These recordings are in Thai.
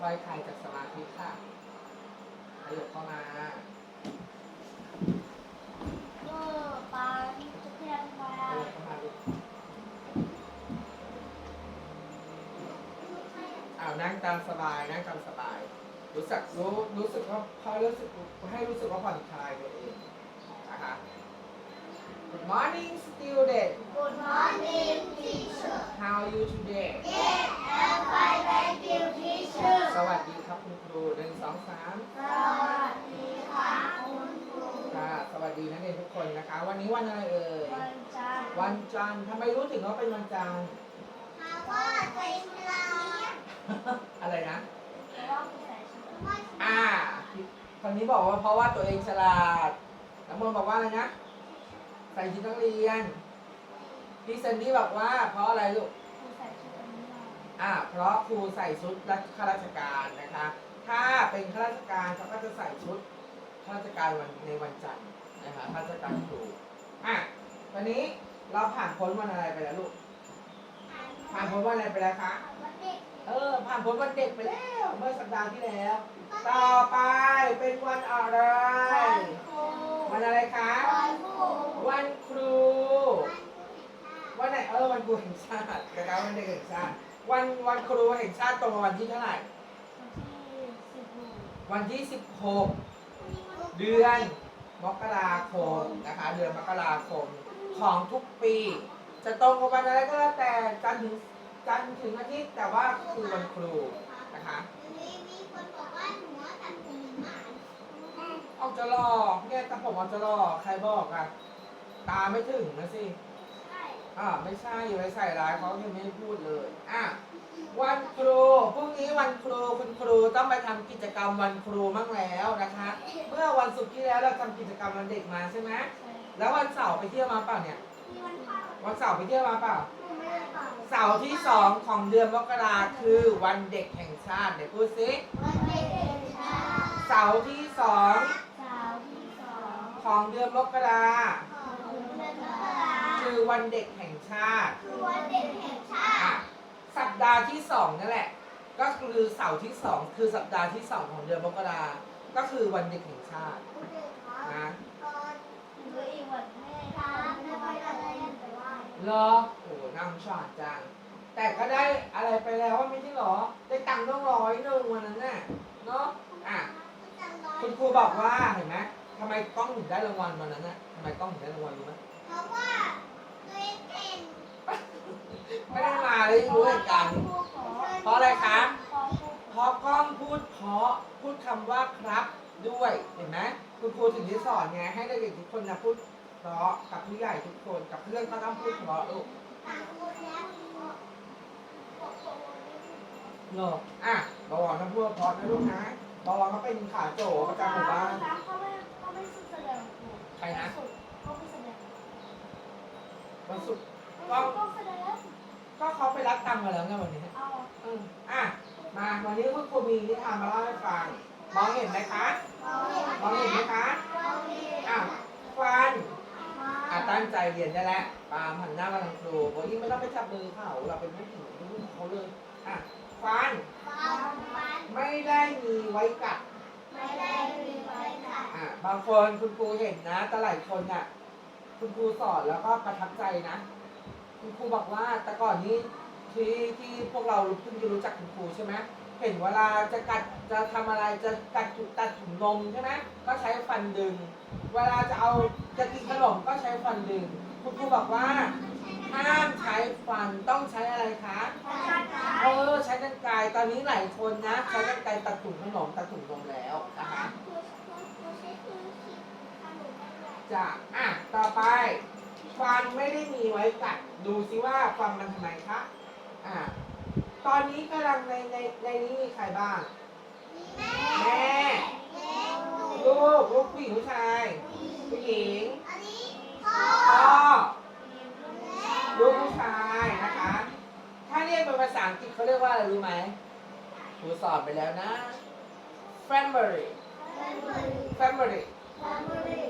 ค่อยๆคลายจากสมาธิค่ะขยับเข้ามาเออปลาที่จะเทียนมาขยับเข้ามาลูอ้าวนั่งตามสบาย นั่งตามสบาย รู้สึกรู้รู้สึกว่าเขารู้สึกให้รู้สึกว่าผ่อนคลายตัวเองนะคะ Good morning student กุดมอร์นิ่งทีเชอร์ how are you today เย้แอมไฟแรงกิวทีเชอร์สวัสดีครับคุณครูหนึ่งสองสามสวัสดีค่ะคุณครูค่ะสวัสดีนักเรียนทุกคนนะคะ วันนี้วันอะไรเอ่ยวันจันทร์วันจันทร์ทำไมรู้ถึงว่าเป็นวันจันทร์เพราะว่าใส่ชุดลาอะไรนะเพราะว่าคุณใส่ชุดลาอ่าคนนี้บอกว่าเพราะว่าตัวเองฉลาดน้ำมนต์บอกว่าอะไรนะ ใส่ชุดนักเรียนพี่เซนดี้บอกว่า เพราะอะไรลูกคุณใส่ชุดอันนี้มาอ่า เพราะครูใส่ชุดรัข้าราชการนะคะ ถ้าเป็นข้าราชการเขาก็จะใส่ชุดข้าราชการวันในวันจันทร์นะคะข้าราชการครู อะวันนี้เราผ่านพ้นวันอะไรไปแล้วลูก ผ่านพ้นวันอะไรไปแล้วคะ วันเด็กเออ ผ่านพ้นวันเด็กไปแล้ว เมื่อสัปดาห์ที่แล้ว ต่อไปเป็นวันอะไร วันครู วันอะไรคะวันครูวันครู วันไหนเออวันครูแห่งชาตินะครับวันเด็กแห่งชาติ วันวันครูแห่งชาติตรงกับวันที่เท่าไหร่ วันที่สิบหกวันที่16เดือนมกราคมนะคะเดือนมกราคมของทุกปี จะตรงกับวันอะไรก็แล้วแต่จันทร์ถึงจันทร์ถึงอาทิตย์แต่ว่าคือวันครูนะคะ มีมีคนบอกว่าหนูตัดผมหมา ออกจะ หลอกเนี่ยแต่ผมออกจะหลอกใครบอกอะตาไม่ถึงนะสิใช่อ่าไม่ใช่อยู่าไปใส่ร้ายเขายังไม่ได้พูดเลยอะวันครูพรุ่งนี้วันครูคุณครูต้องไปทำกิจกรรมวันครูมั่งแล้วนะคะ เมื่อวันศุกร์ที่แล้วเราทำกิจกรรมวันเด็กมาใช่ไหมแล้ววันเสาร์ไปเที่ยวมาเปล่าเนี่ย มีวันเผาวันเสาร์ไปเที่ยวมาเปล่า หนูไม่ได้เผาเสาร์ที่สองของเดือนมกราคือวันเด็กแห่งชาติเดี๋ยวพูดสิ วันเด็กแห่งชาติเสาร์ที่สองเสาร์ที่สอง ของเดือนมกราของเดือนมกราคือวันเด็กแห่งชาติ คือวันเด็กแห่งชาอะติ สัปดาห์ที่สองนั่นแหละ ก็คือเสาร์ที่สองคือสัปดาห์ที่สองของเดือนมกราก็คือวันเด็กแห่งชาติคุณเด็กครับนะตอนหรืออีกวันแม่ครับแม่ไปอะไรไปไหว้เหรอโอ้นำฉาดจัง แต่ก็ได้อะไรไปแล้วว่าไม่ใช่เหรอ ได้ตังค์ต้องร้อยหนึ่งวันนั้นน่ะ เนาะ อะ คุณครูบอกว่าเห็นไหม ทำไมกล้องถึงได้รางวัลวันนั้นน่ะทำไมกล้องถึงได้รางวัลรู้ไหมเพราะว่าตัวเองเก่งไม่ได้มาเลยยังรู้เหตุการณ์เพราะอะไรคะเพราะกล้องพูดเพราะพูดคำว่าครับด้วยเห็นไหมคุณครูถึงได้สอนไงให้เด็กๆทุกคนนะพูดเพราะกับผู้ใหญ่ทุกคนกับเพื่อนก็ต้องพูดเพราะลูกต่างคนแล้วเหรออะบวรต้องพูดเพราะนะลูกนะบวรเขาเป็นขาโจประจำหมู่บ้าน นะเขาไม่แสดงวันศุกร์ก็แสดงก็เขาไปรับตังค์มาแล้วไงวันนี้เอาเอออะมาวันนี้คุณครูมีนิทานมาเล่าให้ฟังมองเห็นไหมคะมองเห็นไหมคะอะฟันอะตั้งใจเรียนได้แล้วปาล์มหันหน้ามาทางครูบอกยิ่งไม่ต้องไปจับมือเขาเราเป็นผู้หญิงเป็นลูกเขาเลยอะฟัน ไม่ได้มีไว้กัดไม่ได้มีไว้ค่ะอะ บางคนคุณครูเห็นนะแต่หลายคนอะ คุณครูสอนแล้วก็ประทับใจนะ คุณครูบอกว่าแต่ก่อนนี้ที่ที่พวกเราเพิ่งจะรู้จักคุณครูใช่ไหมเห็นเวลาจะกัดจะทำอะไรจะกัดถุงตัดถุงนมใช่ไหมก็ใช้ฟันดึง เวลาจะเอาจะกินขนมก็ใช้ฟันดึง คุณครูบอกว่าห้ามใช้ฟันต้องใช้อะไรคะเออใช้กันไกรตอนนี้หลายคนนะ ใช้กันไกรตัดถุงขนมตัดถุงนมแล้วนะคะ จะอะ ต่อไป ฟันไม่ได้มีไว้กัด ดูซิว่าฟันมันทำไมคะ อะ ตอนนี้กำลังในในในนี้มีใครบ้าง แม่ ลูก ลูกผู้หญิงผู้ชาย ผู้หญิง พ่อ ลูกผู้ชายนะคะ ถ้าเรียกเป็นภาษาอังกฤษเขาเรียกว่าอะไรรู้ไหมครูสอนไปแล้วนะ family family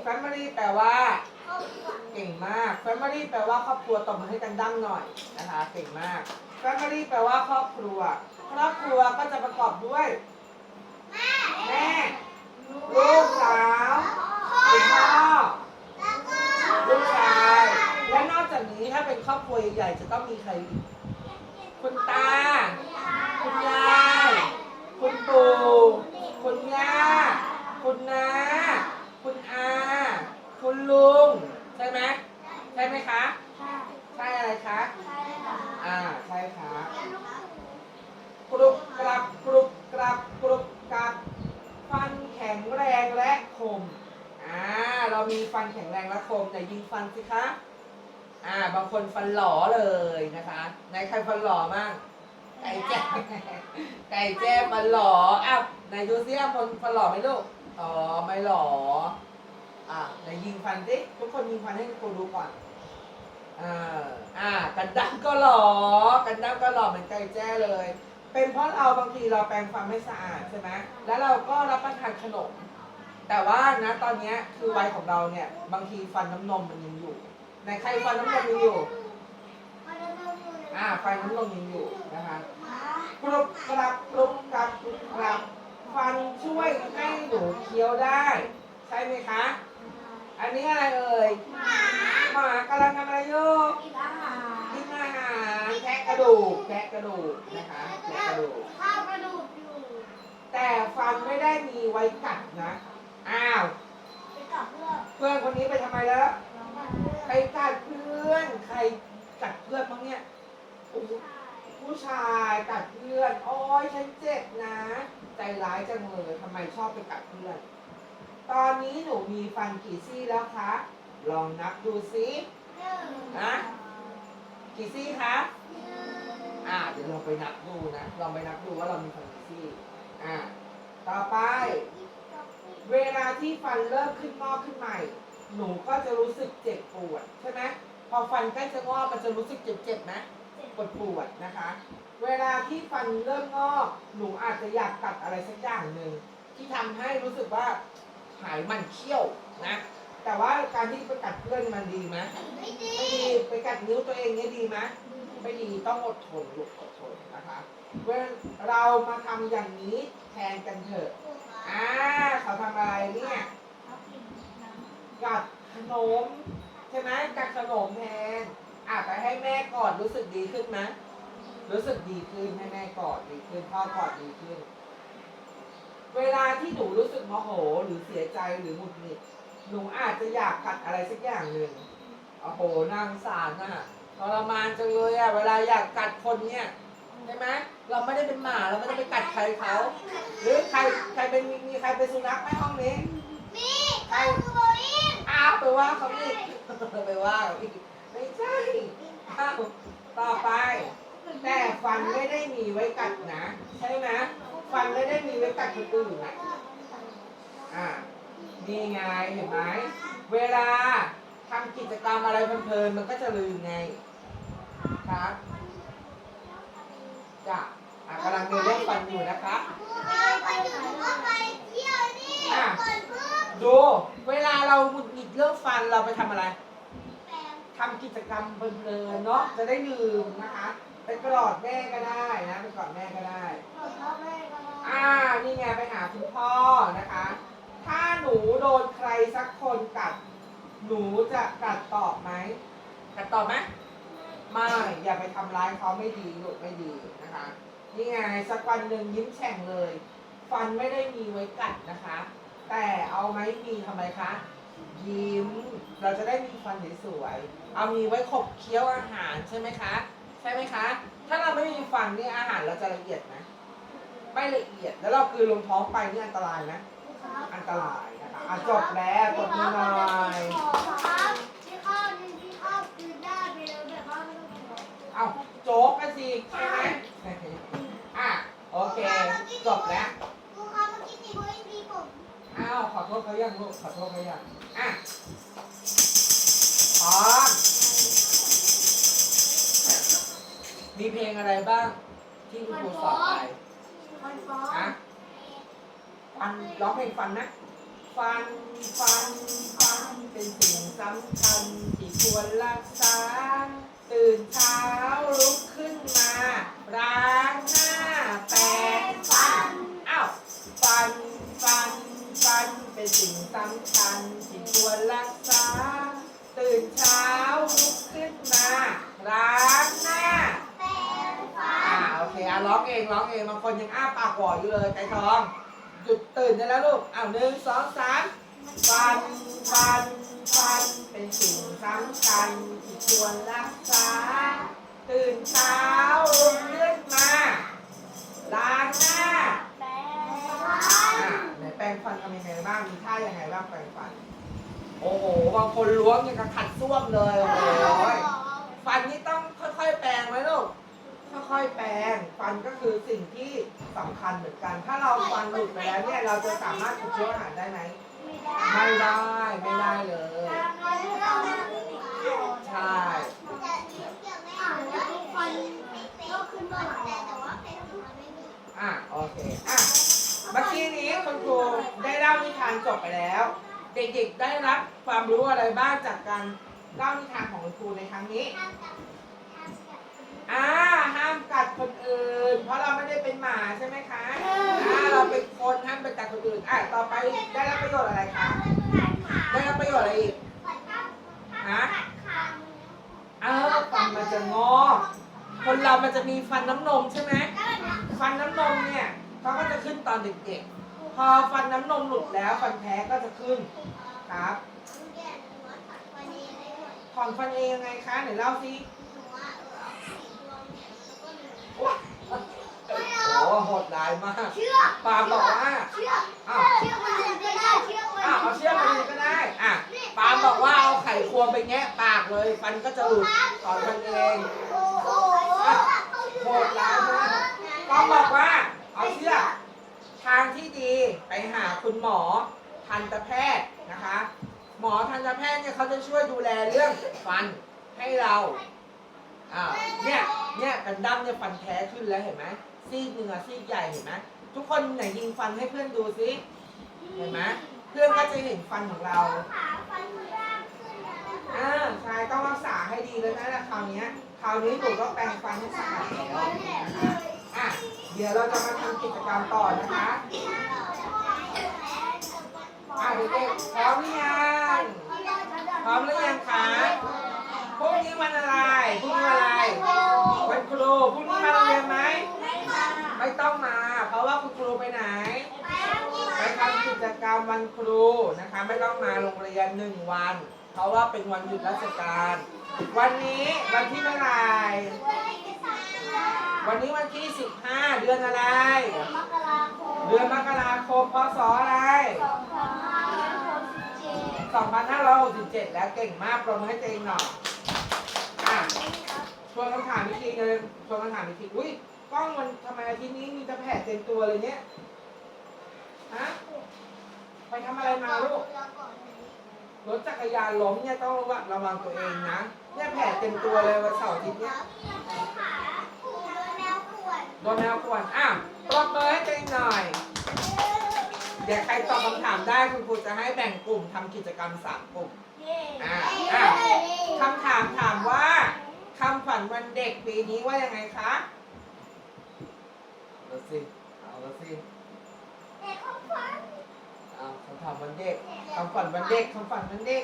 family แปลว่า เก่งมาก family แปลว่าครอบครัวตบมือให้ดังๆหน่อยนะคะ เก่งมาก family แปลว่าครอบครัว ครอบครัวก็จะประกอบด้วย แม่ ลูกสาวคุณพ่อลูกชาย และนอกจากนี้ถ้าเป็นครอบครัวใหญ่ๆจะต้องมีใครอีกคุณตา คุณยาย คุณปู่ คุณย่า คุณน้าคุณอา คุณลุง ใช่ไหมใช่ไหมคะ ใช่อะไรคะ อ่า ใช่ค่ะกรุบกรับกรุบกรับกรุบกรับฟันแข็งแรงและคม อ่า เรามีฟันแข็งแรงและคมแต่ยิงฟันสิคะ อ่า บางคนฟันหล่อเลยนะคะไหนใครฟันหล่อมั่งไก่แจ้ไก่แจ้ฟันหล่ออ้าวไหนดูซิอะคนฟันหล่อไหมลูก อ๋อไม่หล่ออ่าไหนยิงฟันสิทุกคนยิงฟันให้ครูดูก่อนอ่าอ่า กันดั้มก็หล่อกันดั้มก็หล่อเหมือนไก่แจ้เลย เป็นเพราะเราบางทีเราแปรงฟันไม่สะอาดใช่ไหมแล้วเราก็รับประทานขนม แต่ว่านะตอนเนี้ยคือวัยของเราเนี่ย บางทีฟันน้ำนมมันยังอยู่ไหนใครฟันน้ำนมยังอยู่ อ่า ฟันน้ำนมยังอยู่นะคะกรุบกรับกรุบกรับกรุบกรับ ฟันช่วยให้หนูเคี้ยวได้ ใช่ไหมคะ อันนี้อะไรเอ่ย หมากำลังทำอะไรอยู่กินอาหารแทะกระดูกแทะกระดูกนะคะแทะกระดูกข้าวกระดูกอยู่แต่ฟันไม่ได้มีไว้กัดนะ อ้าว ไปกับเพื่อนเพื่อนคนนี้ไปทำไมแล้ว น้องกับเพื่อนไปกัดเพื่อน ใครกัดเพื่อนบ้างเนี่ยโอ้โห ผู้ชายกัดเพื่อน โอ้ยฉันเจ็บนะ ใจร้ายจังเลยทำไมชอบไปกัดเพื่อน ตอนนี้หนูมีฟันกี่ซี่แล้วคะ ลองนับดูซิหนึ่งนะกี่ซี่คะอ่าเดี๋ยวลองไปนับดูนะ ลองไปนับดูว่าเรามีฟันกี่ซี่ อ่า ต่อไป เวลาที่ฟันเริ่มขึ้นงอกขึ้นใหม่ หนูก็จะรู้สึกเจ็บปวดใช่ไหมพอฟันใกล้จะงอกมันจะรู้สึกเจ็บเจ็บๆไหม ปวดปวดๆนะคะ เวลาที่ฟันเริ่มงอกหนูอาจจะอยากกัดอะไรสักอย่างหนึ่งที่ทำให้รู้สึกว่าหายมันเขี้ยวนะ แต่ว่าการที่ไปกัดเพื่อนมันดีไหมไม่ดีไม่ดีไปกัดนิ้วตัวเองเนี่ยดีไหมไม่ดีต้องอดทนลูกอดทนนะคะเวลาเรามาทำอย่างนี้แทนกันเถอะอ่าเขาทำอะไรเนี่ยกัดขนมใช่ไหมกัดขนมแทนอะไปให้ แม่กอดรู้สึกดีขึ้นไหมรู้สึกดีขึ้นให้แม่กอดดีขึ้นพ่อกอดดีขึ้น เวลาที่หนูรู้สึกโมโหหรือเสียใจหรือหงุดหงิดหนูอาจจะอยากกัดอะไรสักอย่างหนึ่งโอ้โหนางสารน่ะทรมานจังเลยอะเวลาอยากกัดคนเนี่ยใช่ไหมเราไม่ได้เป็นหมาเราไม่ได้ไปกัดใครเขาหรือใครใครเป็นมีมีใครเป็นสุนัขไหมห้องนี้มีใครคือโบอินอ้าวไปว่าเขาอีกไปว่าเขาอีกไม่ใช่อ้าว ต่อไป แต่ฟันไม่ได้มีไว้กัดนะ ใช่ไหมฟันไม่ได้มีไว้กัดคนอื่นนะอ่านี่ไงเห็นไหมเวลาทำกิจกรรมอะไรเพลินๆมันก็จะลืมไงครับจ้ะอะกำลังเรียนเรื่องฟันอยู่นะคะไปถึงก็ไปเที่ยวนี่ก่อนเพื่อนดู เวลาเราหงุดหงิดเรื่องฟันเราไปทำอะไรแปม ทำกิจกรรมเพลินๆเนาะจะได้ลืมนะคะไปกอดแม่ก็ได้นะไปกอดแม่ก็ได้ขอพ่อแม่ก็ได้อ่า นี่ไงไปหาคุณพ่อนะคะ ถ้าหนูโดนใครสักคนกัด หนูจะกัดตอบไหม กัดตอบไหม ไม่ อย่าไปทำร้ายเขาไม่ดีลูกไม่ดีนะคะ นี่ไงสักวันหนึ่งยิ้มแฉ่งเลย ฟันไม่ได้มีไว้กัดนะคะ แต่เอาไม้มีทำไมคะ ยิ้ม เราจะได้มีฟันสวยๆเอามีไว้ขบเคี้ยวอาหารใช่ไหมคะ ใช่ไหมคะ ถ้าเราไม่มีฟันนี่อาหารเราจะละเอียดไหมไม่ละเอียด แล้วเรากลืนลงท้องไปนี่อันตรายไหมอันตรายนะคะอะจบแล้วกดมือหน่อยครับที่ข้าวนี่ที่ข้าวคือได้ไปแล้วแต่ว่าไม่ต้องบอกเอาโจ๊กกันสิใช่ไหมอะโอเค จบแล้วาขอโทษเขายังลูกขอโทษเขายังอะพร้อมมีเพลงอะไรบ้าง ที่คุณครูสอนไปฟันฟ้องอะฟันร้องเพลงฟันนะ ฟันฟันฟันเป็นสิ่งสำคัญที่ควรรักษา ตื่นเช้าลุกขึ้นมาร้างหน้าแปรงฟันอ้าวฟันฟัน ฟันเป็นสิ่งสำคัญที่ควรรักษา ตื่นเช้าลุกขึ้นมาล้างหน้าแปรงฟัอ่าโอเคอะร้องเองร้องเองบางคนยังอ้าปากหวออยู่เลยไก่ทองหยุดตื่นได้แล้วลูกอ้าวหนึ่งสองสามฟันฟันฟันเป็นสิ่งสำคัญที่ควรรักษา ตื่นเช้าลุกขึ้นมาล้างหน้า แปรงฟั อะ น ไหนแปรง ฟันทำยังไงบ้างมีท่ายังไงบ้างแปรงฟัน โอ้โหบางคนล้วงยังกับขัดส้วมเลยโอ้โหฟันนี่ต้องค่อยๆแปรงไหมลูกค่อยๆแปรงฟันก็คือสิ่งที่สำคัญเหมือนกัน ถ้าเราฟันหลุดไปแล้วเนี่ยเราจะสามารถถูกเชื้ออาหารได้ไหมไม่ได้ไม่ได้ไม่ได้เลยใช่อ่านแล้วฟันก็ขึ้นมาหลายแต่ว่าเป็นไม่มีอะโอเคอะ เมื่อกี้นี้คุณครูได้เล่านิทานจบไปแล้ว เด็กๆได้รับความรู้อะไรบ้างจากการเล่านิทานของคุณครูในครั้งนี้อ่าห้ามกัดคนอื่น เพราะเราไม่ได้เป็นหมาใช่ไหมคะอ่าเราเป็นคนห้ามไปกัดคนอื่นอะต่อไปได้รับประโยชน์อะไรคะได้รับประโยชน์อะไรอีกฮะอ้าวฟันมันจะงอ คนเรามันจะมีฟันน้ำนมใช่ไหมฟันน้ำนมเนี่ย เขาก็จะขึ้นตอนเด็กๆ พอฟันน้ำนมหลุดแล้วฟันแท้ก็จะขึ้นครับถอนฟันเองยังไงคะไหนเล่าสิโอ้โหหดร้ายมากปาล์มบอกว่าเชือกอ้าวเชือกมันดึงก็ได้เชือกมันอ้าวเอาเชือกมาดึงก็ได้อะปาล์มบอกว่าเอาไข่ควงไปแงะปากเลยฟันก็จะหลุดถอนฟันเองโอ้โหโหดร้ายมากปาบอกว่า เอาเชือกทางที่ดีไปหาคุณหมอทันตแพทย์นะคะ หมอทันตแพทย์เนี่ยเขาจะช่วยดูแลเรื่องฟันให้เราอ้าวเนี่ยเนี่ยกันดั้มเนี่ยฟันแท้ขึ้นแล้วเห็นไหมซีกเนื้อะซีกใหญ่เห็นไหมทุกคนไหนยิงฟันให้เพื่อนดูสิเห็นไหมเพื่อนก็จะเห็นฟันของเราขาฟันร่างขึ้นแล้วนะคะอ่าใช่ต้องรักษาให้ดีเลยนะคราวเนี้ยคราวนี้หนูก็แปรงฟันให้สะอาดแล้วนะคะอะ เดี๋ยวเราจะมาทำกิจกรรมต่อนะคะอะเด็กๆพร้อมหรือยังพร้อมหรือยังคะพรุ่งนี้วันอะไรพรุ่งนี้วันอะไรวันครูพรุ่งนี้มาโรงเรียนไหมไม่ต้องมา เพราะว่าคุณครูไปไหนไปทำกิจกรรมวันครูนะคะ ไม่ต้องมาโรงเรียนหนึ่งวัน เพราะว่าเป็นวันหยุดราชการ วันนี้วันที่เท่าไหร่ วันนี้วันที่ 15 เดือนอะไร มกราคมเดือนมกราคมพศอะไรสองพันห้าร้อยหกสิบเจ็ด2567 แล้วเก่งมากปรบมือให้ตัวเองหน่อยอะชวนคำถามอีกทีนึงชวนคำถามอีกทีอุ้ยกล้องมันทำไมอาทิตย์นี้มีแต่แผลเต็มตัวเลยเนี่ยฮะไปทำอะไรมาลูก รถจักรยานล้มเนี่ยต้องระวังระวังตัวเองนะเนี่ยแผลเต็มตัวเลยวันเสาร์อาทิตย์เนี่ย โดนแมวข่วนอะปรบมือให้ตัวเองหน่อย เดี๋ยวใครตอบคำถามได้คุณครูจะให้แบ่งกลุ่มทำกิจกรรมสามกลุ่มอะอะคำถามถามว่าคำขวัญวันเด็กปีนี้ว่ายังไงคะเอาละสิเอาละสิเอาคำถามวันเด็กคำขวัญวันเด็กคำขวัญวันเด็ก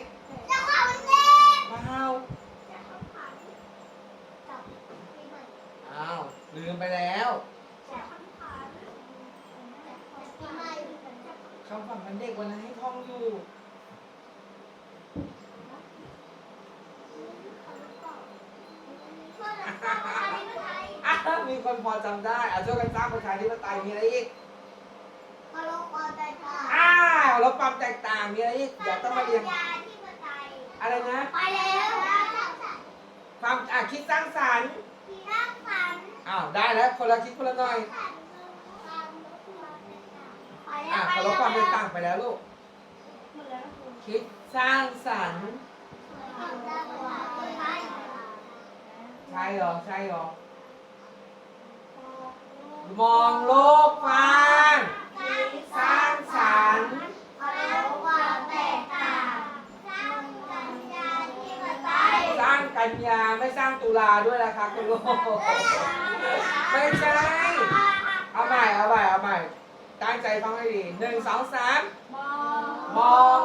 ว้าว อ้าวลืมไปแล้วคำขวัญวันเด็กวันนั้นให้ท่องอยู่อะมีคนพอจำได้อะช่วยกันสร้างประชาธิปไตยมีอะไรอีกอ้าวลดความแตกต่างมีอะไรอีกเดี๋ยวต้องมาเรียนอะไรนะ ไปแล้วความอะคิดสร้างสรรค์ อ้าวได้แล้วคนละคิดคนละหน่อยอะเคารพความแตกต่างไปแล้วลูกคิดสร้างสรรค์ใช่เหรอใช่เหรอมองโลกกว้างสร้างสรรค์ความแตกต่างสร้างกัญญาธิปไตยสร้างกัญญาไม่สร้างตุลาด้วยนะคะคุณลูก ไม่ใช่ เอาใหม่ เอาใหม่ เอาใหม่ ตั้งใจฟังให้ดีหนึ่งสองสามมอง